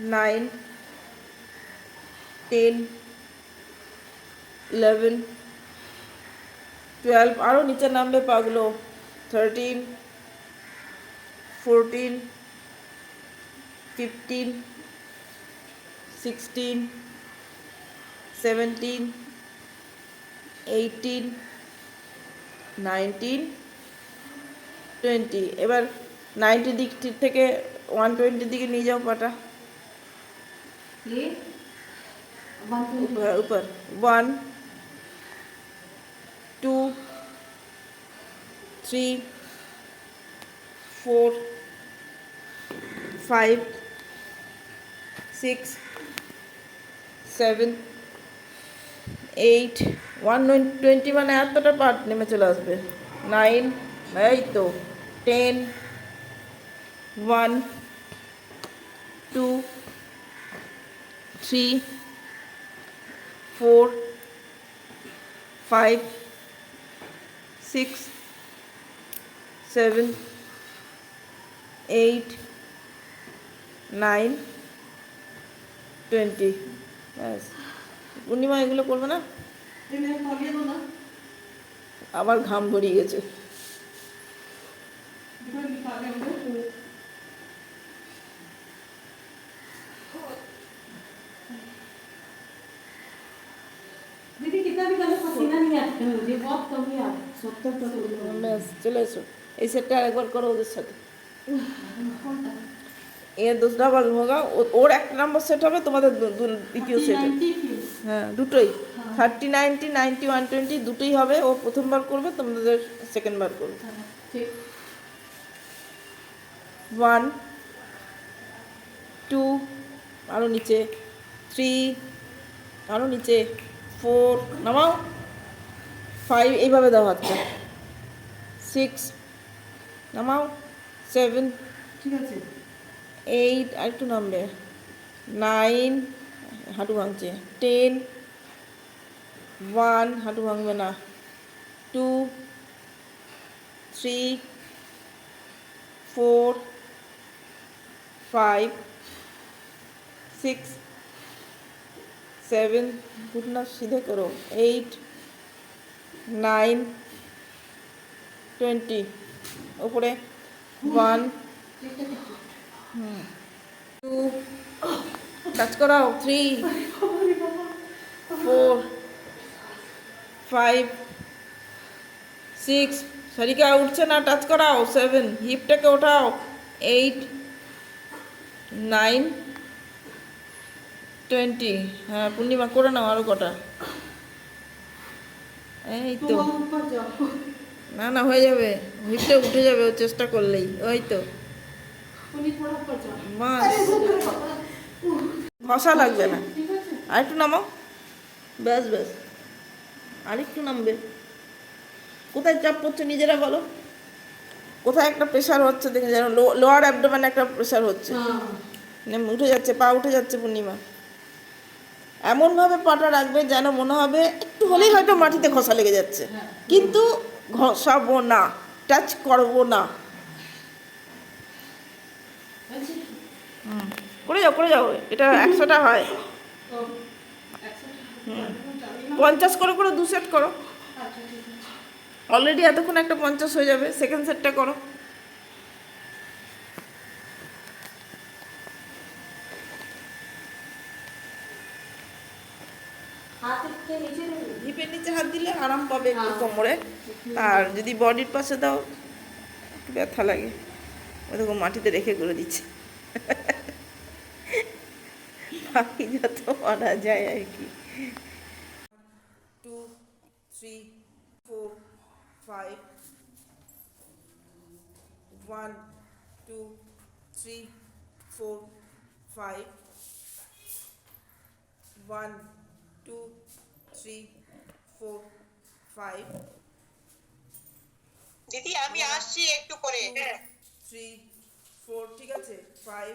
Nine, ten, eleven, twelve আরও নিচে নামবে পাগুলো thirteen, fourteen, fifteen, sixteen, seventeen, eighteen, nineteen, twenty. এবার নাইনটির দিক থেকে ওয়ান টোয়েন্টির দিকে নিয়ে যাও পাটা। ये वन टू ऊपर ऊपर one two three four five six seven eight one twenty মানে এতটা পার্ট নেমে চলে আসবে নাইন এই তো ten one two three four five six seven eight nine twenty ব্যাস। পূর্ণিমা এগুলো করবে না? আবার ঘাম ধরিয়ে গেছে। চলে এসো। এই সেটটা আরেকবার করো ওদের সাথে। এর দোষ ডাবল হোগা ও- ওর এক নম্বর সেট হবে তোমাদের দ্বিতীয় সেট হ্যাঁ দুটোই। Thirty ninety ninety one twenty দুটোই হবে। ও প্রথমবার করবে তোমাদের সেকেন্ড বার করবে। ওয়ান টু আরও নিচে। থ্রি আরও নিচে। ফোর নামাও। ফাইভ এইভাবে দাও হাতটা সিক্স নামাও। সেভেন ठीक আছে। এইট আর একটু নামবে। নাইন হাঁটু ভাঙছে। টেন ওয়ান হাঁটু ভাঙবে না। Two three four five six seven ঘুটনা সিধে করো। Eight nine, twenty. ওপরে ওয়ান। টু। টাচ করাও। Three. Four. Five. Six. Sarika, উঠছে না, টাচ করাও। সেভেন। হিপটাকে ওঠাও। এইট। নাইন। টোয়েন্টি। হ্যাঁ পূর্ণিমা, করে নাও আরও কটা। এই তো। না না হয়ে যাবে। হিপটা উঠে যাবে ও চেষ্টা করলেই। ওই তো। ঘষা লাগবে না। আরেকটু নামো ব্যাস ব্যাস। আরেকটু নামবে। কোথায় চাপ পড়ছে নিজেরা বলো? কোথায় একটা প্রেশার হচ্ছে দেখে যেন লোয়ার অ্যাবডোমেন একটা প্রেশার হচ্ছে। উঠে যাচ্ছে পা উঠে যাচ্ছে পূর্ণিমা। এমনভাবে পাটা রাখবে যেন মনে হবে একটু হলেই হয়তো মাটিতে ঘষা লেগে যাচ্ছে। কিন্তু ঘষাবো না টাচ করব না। করে যাও করে যাও, এটা একশোটা হয়। পঞ্চাশ করে করে দু সেট করো। অলরেডি এতক্ষণ একটা পঞ্চাশ হয়ে যাবে সেকেন্ড সেটটা করো। হিপের নিচে হাত দিলে আরাম পাবে একটু। কোমরে। আর যদি বডির পাশে দাও একটু ব্যথা লাগে। ও দেখো মাটিতে রেখে করে দিচ্ছে। বাকি যত পারা যায় আর কি। Two three four five one two three four five one two three four five দিদি আমি আসছি একটু করে থ্রি ফোর ঠিক আছে? Five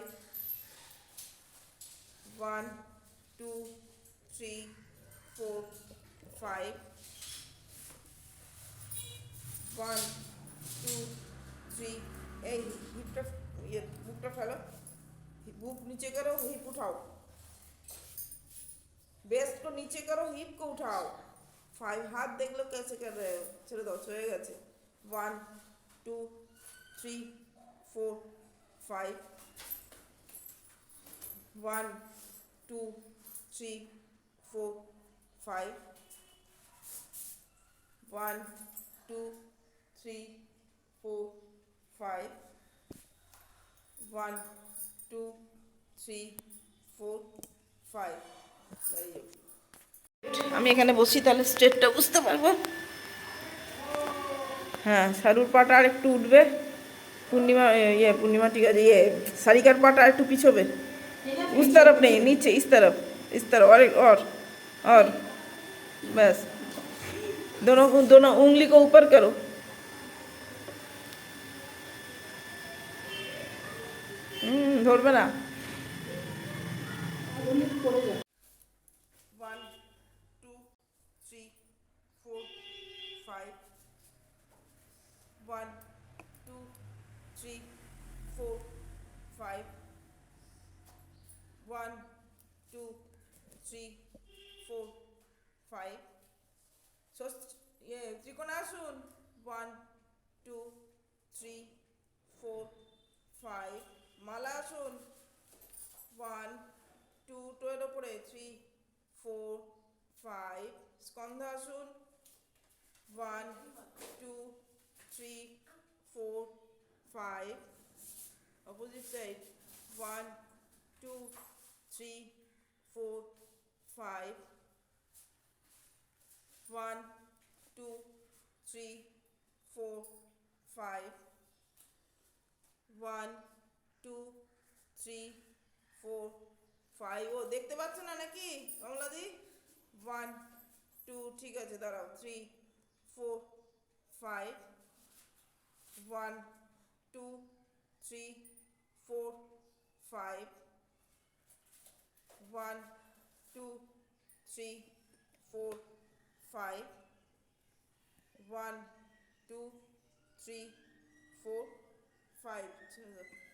one two three four five one two three এই হিপটা ইয়ে বুকটা ফেলো। বুক নিচে করো হিপ উঠাও। वेस्ट को नीचे करो हिप को उठाओ फाइव हाथ देख लो कैसे कर रहे हो चलो दोस्तों हो गए one two three four five one two three four five one two three four five one two three four five আমি এখানে বসি তাহলে স্টেটটা বুঝতে পারবো হ্যাঁ শারুর পাটা আর একটু উঠবে পূর্ণিমা ইয়ে পূর্ণিমা ঠিক আছে ইয়ে সারিকার পাটা আর একটু পিছবে उस तरफ नहीं नीचे इस तरफ इस तरफ और एक और और बस दोनों दोनों उंगली को ऊपर करो হুম ধরবে five one two three four five one two three four five ইয়ে trikonasana one two three four five malasana one two টোয়ের ওপরে three four five skandhasana one two three four five opposite side one two three four five one two three four five one two three four five ও, দেখতে পাচ্ছ না নাকি? কমলাদি one two ঠিক আছে, দাঁড়াও। Three Four, five, one, two, three, four, five, one, two, three, four, five, one, two, three, four, five. 1, 2, 3, 4, 5, 1, 2, 3, 4, 5.